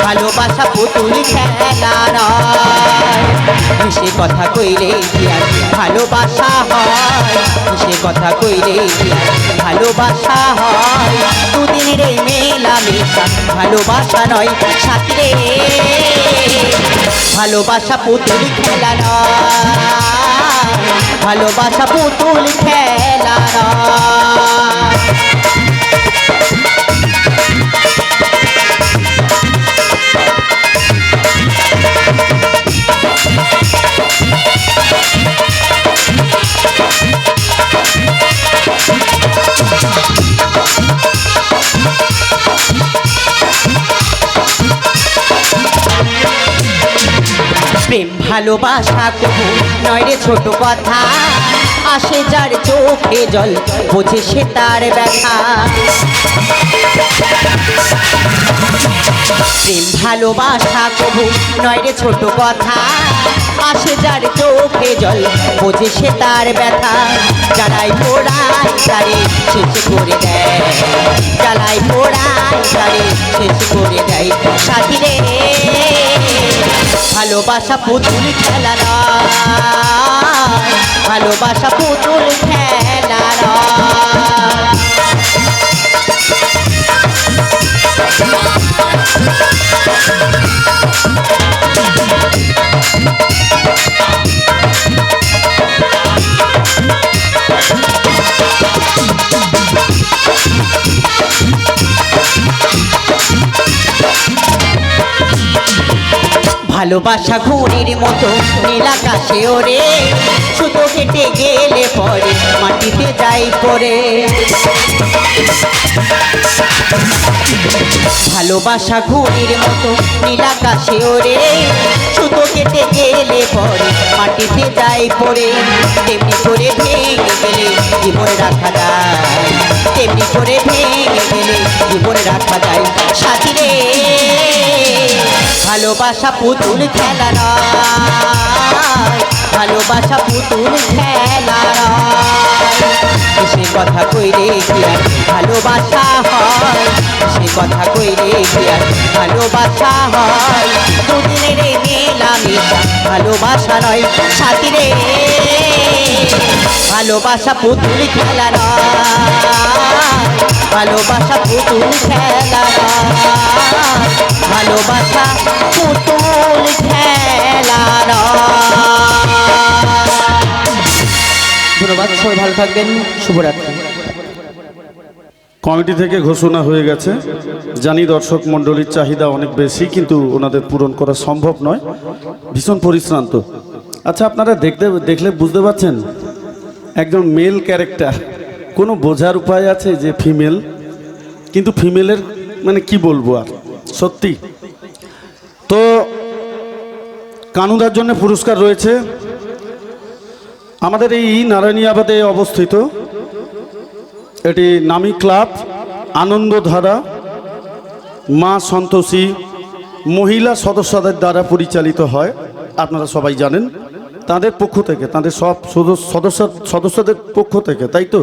ভালোবাসা পুতুল খেলা নয় সে কথা কইলে ভালোবাসা হয়? সে কথা কইলে ভালোবাসা হয়? এই মেলা মেশা ভালোবাসা নয় সাথী রে ভালোবাসা পুতুল খেলা নয় ভালোবাসা পুতুল খেলা নয় ভালোবাসা তবু নয় রে ছোট কথা। আসে যার চোখে জল, বোঝে সে তার ব্যথা। প্রেম ভালোবাসা কবু নয় রে ছোট কথা। আসে যার চোখে জল বোঝে সে তার ব্যথা। জ্বালাই পোড়াই তারে, শেষ করে দেয়। জ্বালাই পোড়াই তারে, শেষ করে দেয়। সাথী রে ভালোবাসা পুতুল খেলা ভালোবাসা পুতুল খেলা ভালোবাসা ঘুড়ির মতো নীলাকাশে ওরে সুতো কেটে গেলে পরে মাটিতে যাই পরে। ভালোবাসা ঘুড়ির মতো নীলাকাশে ওরে সুতো কেটে গেলে পরে মাটিতে যাই পরে। তেমনি করে ভেঙে গেলে জীবন রাখা যায়। তেমনি করে ভেঙে গেলে জীবন রাখা যায়। ভালোবাসা পুতুল খেলা নয় ভালোবাসা পুতুল খেলা নয় সে কথা কইরে কি আর ভালোবাসা হয়? সে কথা কইরে কি আর ভালোবাসা হয়? মেলা মেশা ভালোবাসা নয় সাথী রে। ভালোবাসা পুতুল খেলা নয় ভালোবাসা পুতুল খেলা নয় ভালোবাসা পুতুল খেলা ধন্যবাদ, সবাই ভালো থাকবেন, শুভরাত্রি। কমিটি থেকে ঘোষণা হয়ে গেছে। জানি দর্শক মণ্ডলীর চাহিদা অনেক বেশি, কিন্তু ওনাদের পূরণ করা সম্ভব নয়। ভীষণ পরিশ্রান্ত। আচ্ছা আপনারা দেখতে, দেখলে বুঝতে পারছেন, একজন মেল ক্যারেক্টার কোনো বোঝার উপায় আছে যে ফিমেল কিন্তু ফিমেলের মানে কি বলব আর, সত্যি। তো, কানুদার জন্য পুরস্কার রয়েছে। আমাদের এই নারায়ণীয়াবাদে অবস্থিত এটি নামি ক্লাব, আনন্দধারা, মা সন্তোষী, মহিলা সদস্যদের দ্বারা পরিচালিত হয়। আপনারা সবাই জানেন, তাদের পক্ষ থেকে, তাদের সব সদস্য সদস্য, সদস্যদের পক্ষ থেকে, তাই তো?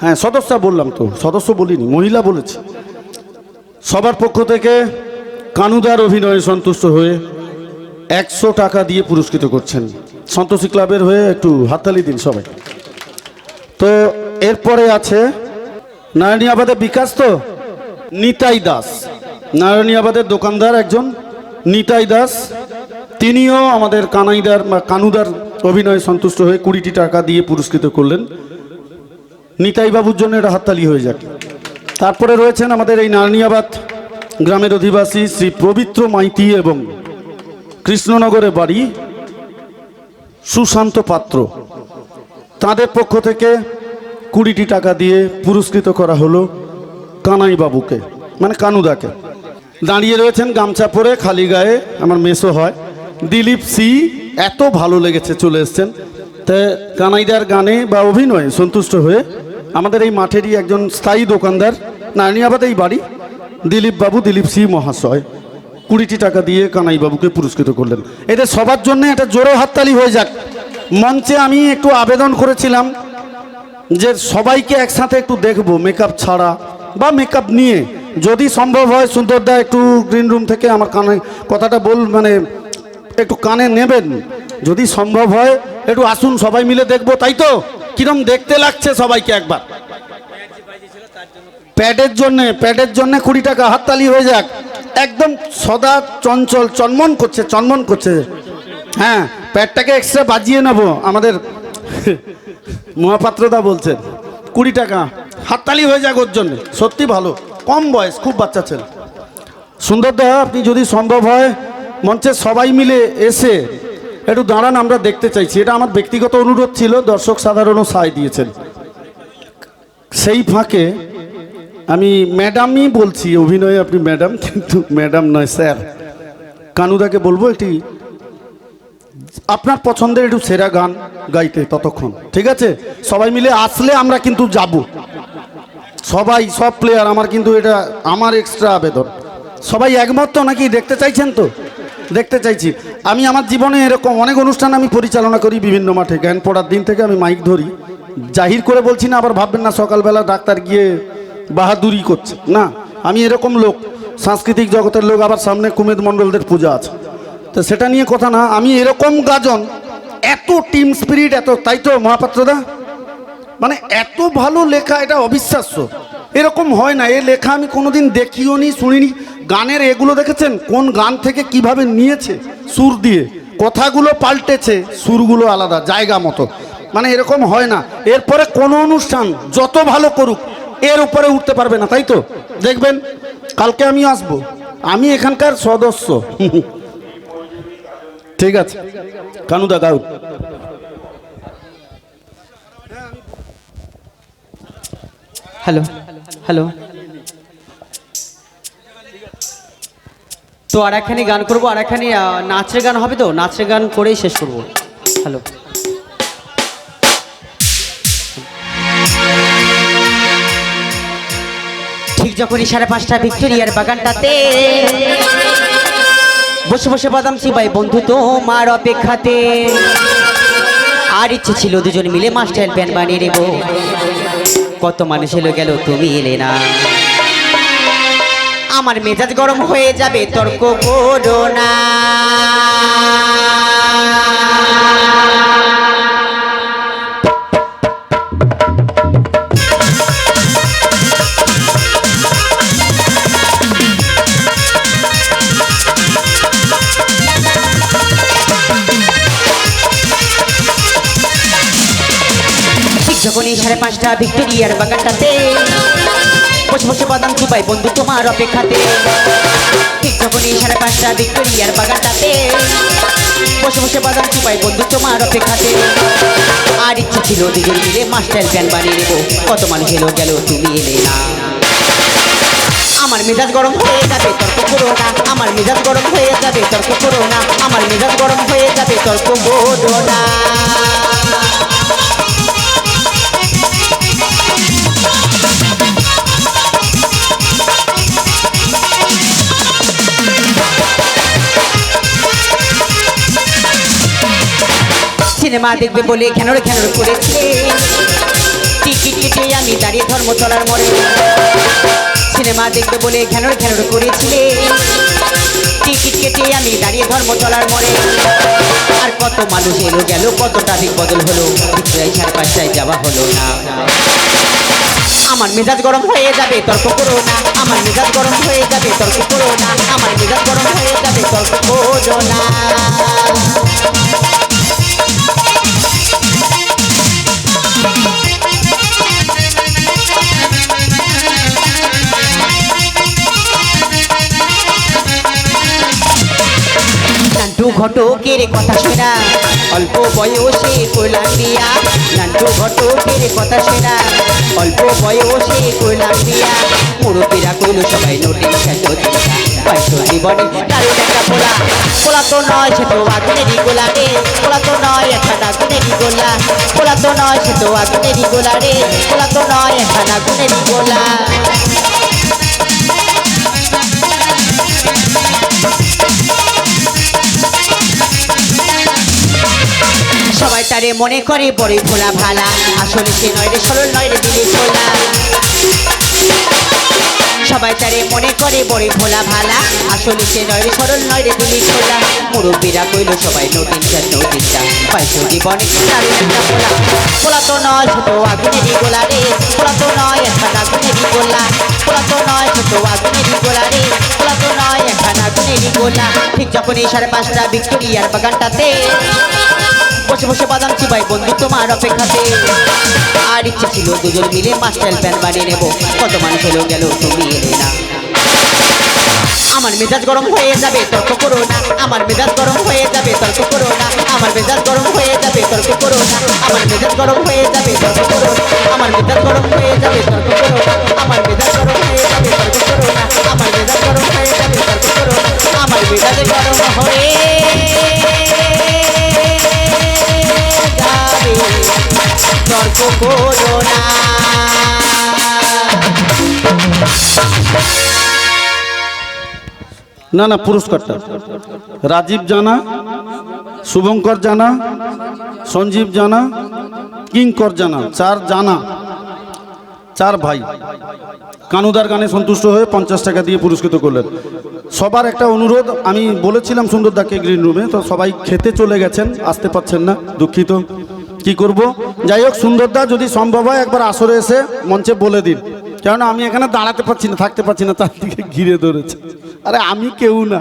হ্যাঁ সদস্য বললাম তো, সদস্য বলিনি, মহিলা বলেছি। সবার পক্ষ থেকে কানুদার অভিনয়ে সন্তুষ্ট হয়ে একশো টাকা দিয়ে পুরস্কৃত করছেন। সন্তোষী ক্লাবের হয়ে একটু হাততালি দিন সবাই। তো এরপরে আছে নারায়ণীয়াবাদের বিকাশ তো? নিতাই দাস। নারায়ণীয়াবাদের দোকানদার একজন নিতাই দাস। তিনিও আমাদের কানাইদার বা কানুদার অভিনয়ে সন্তুষ্ট হয়ে কুড়িটি টাকা দিয়ে পুরস্কৃত করলেন। নিতাই বাবুর জন্য এটা হাততালি হয়ে যাক। তারপরে রয়েছেন আমাদের এই নারায়ণীয়াবাদ গ্রামের অধিবাসী শ্রী পবিত্র মাইতি এবং কৃষ্ণনগরে বাড়ি সুশান্ত পাত্র। তাদের পক্ষ থেকে কুড়িটি টাকা দিয়ে পুরস্কৃত করা হলো কানাই বাবুকে মানে কানুদাকে। দাঁড়িয়ে রয়েছেন গামছা পরে, খালি গায়ে, আমার মেসো হয়। দিলীপ সি এত ভালো লেগেছে, চলে এসছেন। তা কানাইদার গানে বা অভিনয়ে সন্তুষ্ট হয়ে আমাদের এই মাঠেরই একজন স্থায়ী দোকানদার নারায়ণিয়াবাদেই বাড়ি দিলীপ বাবু দিলীপ সি মহাশয়। কুড়িটি টাকা দিয়ে কানাই বাবুকে পুরস্কৃত করলেন। এদের সবার জন্য একটা জোরে হাততালি হয়ে যাক। মঞ্চে আমি একটু আবেদন করেছিলাম যে সবাইকে একসাথে একটু দেখব মেকআপ ছাড়া বা মেকআপ নিয়ে। যদি সম্ভব হয় সুন্দরদা একটু গ্রিন রুম থেকে আমার কানে কথাটা বল মানে একটু কানে নেবেন। যদি সম্ভব হয় একটু আসুন সবাই মিলে দেখব, তাই তো? কিরম দেখতে লাগছে সবাইকে একবার। প্যাডের জন্যে, প্যাডের জন্য কুড়ি টাকা, হাততালি হয়ে যাক। একদম সদা চঞ্চল, চনমন করছে চনমন করছে। হ্যাঁ প্যাডটাকে এক্সট্রা বাজিয়ে নেব, আমাদের মহাপাত্রদা বলছেন কুড়ি টাকা, হাততালি হয়ে যাক ওর জন্য। সত্যি ভালো, কম বয়স, খুব বাচ্চা ছেলে। সুন্দরদা আপনি যদি সম্ভব হয়, মঞ্চে সবাই মিলে এসে একটু দাঁড়ান, আমরা দেখতে চাইছি। এটা আমার ব্যক্তিগত অনুরোধ ছিল, দর্শক সাধারণও সায় দিয়েছেন। সেই ফাঁকে আমি ম্যাডামই বলছি, অভিনয়ে আপনি ম্যাডাম কিন্তু ম্যাডাম নয় স্যার কানুদাকে বলব একটি আপনার পছন্দের একটু সেরা গান গাইতে ততক্ষণ, ঠিক আছে? সবাই মিলে আসলে আমরা কিন্তু যাব। সবাই, সব প্লেয়ার আমার কিন্তু এটা, আমার এক্সট্রা আবেদন। সবাই একমত তো নাকি? দেখতে চাইছেন তো? দেখতে চাইছি। আমি আমার জীবনে এরকম অনেক অনুষ্ঠান আমি পরিচালনা করি বিভিন্ন মাঠে। জ্ঞান পড়ার দিন থেকে আমি মাইক ধরি। জাহির করে বলছি না, আবার ভাববেন না, সকালবেলা ডাক্তার গিয়ে বাহাদুরি করছে। না, আমি এরকম লোক, সাংস্কৃতিক জগতের লোক আবার সামনে কুমেদ মণ্ডলদের পূজা আছে। তো সেটা নিয়ে কথা না, আমি এরকম গাজন, এত টিম স্পিরিট এত, তাই তো মহাপাত্রদা মানে এত ভালো লেখা, এটা অবিশ্বাস্য। এরকম হয় না, এ লেখা আমি কোনোদিন দেখিও নি, শুনিনি। গানের এগুলো দেখেছেন? কোন গান থেকে কীভাবে নিয়েছে? সুর দিয়ে। কথাগুলো পাল্টেছে, সুরগুলো আলাদা, জায়গা মতো। মানে এরকম হয় না। এরপরে কোনো অনুষ্ঠান, যত ভালো করুক এর উপরে উঠতে পারবে না, তাই তো? দেখবেন, কালকে আমি আসব। আমি এখানকার সদস্য। ঠিক আছে। কানুদা গাউদ হ্যালো হ্যালো। তো আর একখানি গান করব আর একখানি নাচের গান হবে তো? নাচের গান করেই শেষ করব। হ্যালো। যখনই সাড়ে পাঁচটা ভিক্টোরিয়ার বাগানটাতে বসে বসে বাদাম চিবাই বন্ধু, তোমার অপেক্ষাতে। আর ইচ্ছে ছিল দুজন মিলে মাস্টার প্যান বানিয়ে নেব। কত মানুষ এলো গেল, তুমি এলে না। আমার মেজাজ গরম হয়ে যাবে, তর্ক করো না। ঠিক যখনই সাড়ে পাঁচটা ভিক্টোরিয়ার বাগানটাতে বসে বসে বাদাম চিপাই বন্ধু তোমার অপেক্ষাতে। ঠিক যখনই সাড়ে পাঁচটা ভিক্টোরিয়ার বাগানটাতে বসে বসে বাদাম চিপাই বন্ধু তোমার অপেক্ষাতে। আর ইচ্ছে ছিল দুজন মিলে মাস্টার প্যান বানিয়ে নেব। কত মানুষ এলো গেল তুমি এলে না। আমার মেজাজ গরম হয়ে যাবে, তর্ক করো না। আমার মেজাজ গরম হয়ে যাবে, তর্ক করো না। আমার মেজাজ গরম হয়ে যাবে, তর্ক বোধ না। সিনেমা দেখবে বলে ঘ্যানোর ঘ্যানোর করেছে। টিকিট কেটে আমি দাঁড়িয়ে ধর্ম চলার মরে। সিনেমা দেখবে বলে ঘ্যানোর ঘ্যানোর করেছিলে টিকিট কেটে আমি দাঁড়িয়ে ধর্ম চলার মরে। আর কত মানুষ এলো গেল কত ট্রাফিক বদল হলো। সাড়ে পাঁচটায় যাওয়া হলো না। আমার মেজাজ গরম হয়ে যাবে, তর্ক করো না। আমার মেজাজ গরম হয়ে যাবে, তর্ক করো না। আমার মেজাজ গরম হয়ে যাবে, তর্ক করো না। Thank you. ঘটকের কথা শোনা। অল্প বয়সে করলাম বিয়া নান্টু ঘটকের কথা সেরা অল্প বয়সে করলাম বিয়া মুরব্বীরা কইল সবাই নোটিং পাইছো জীবনে দারুণ একটা পোলা পোলা তো নয়, সে তো আগুনেরই গোলা। রে পোলা তো নয়, সে তো আগুনেরই গোলা রে পোলা তো নয় একটা আগুনেরই গোলা। সবাই তারে মনে করে বড় ভোলা ভালা আসলে সে নয় রে, সরল নয় রে দিলি ভোলা। সবাই তারে মনে করে, বড় ভোলা ভালা। আসলে সে নয় রে সরল নয় রে দিলি ভোলা মুরব্বীরা কইল, সবাই নটিন চার নটিন চার পাইছো জীবনে দারুণ একটা ভোলা। ভোলা তো নয় ছোট আগুনেরই গোলা রে। ভোলা তো নয় একটা আগুনেরই গোলা। ভোলা তো নয় ছোট আগুনেরই গোলা রে। ভোলা তো নয় একটা আগুনেরই গোলা। ঠিক যখন এই সাড়ে পাঁচটা ভিক্টোরিয়ার বাগানটাতে বসে বসে বাদাম চিবাই বন্ধু তোমার অপেক্ষাতে। আর ইচ্ছে ছিল দুজন মিলে মাস্টার প্যান বানিয়ে নেব। কত মানুষ এলো গেল তুমি আমার মেজাজ গরম হয়ে যাবে, তর্ক করো না। আমার মেজাজ গরম হয়ে যাবে, তর্ক করো না। আমার মেজাজ গরম হয়ে যাবে, তর্ক করো না। আমার মেজাজ গরম হয়ে যাবে, তর্ক করো না। আমার মেজাজ গরম হয়ে যাবে, তর্ক করো না। আমার মেজাজ গরম হয়ে যাবে, তর্ক করো না। আমার মেজাজ গরম হয়ে যাবে, তর্ক করো না। আমার মেজাজ গরম হয়ে যাবে, তর্ক করো না। না না, পুরস্কারটা। রাজীব জানা, শুভঙ্কর জানা, সঞ্জীব জানা, কিঙ্কর জানা, চার জানা, চার ভাই। কানুদার গানে সন্তুষ্ট হয়ে পঞ্চাশ টাকা দিয়ে পুরস্কৃত করলেন। সবার একটা অনুরোধ, আমি বলেছিলাম সুন্দরদাকে গ্রিন রুমে তো সবাই খেতে চলে গেছেন, আসতে পারছেন না, দুঃখিত। কি করব? যাই হোক সুন্দরদা যদি সম্ভব হয়, একবার আসরে এসে মঞ্চে বলে দিন। কেননা আমি এখানে দাঁড়াতে পারছি না, থাকতে পারছি না, তার দিকে ঘিরে ধরেছে। আরে আমি কেউ না।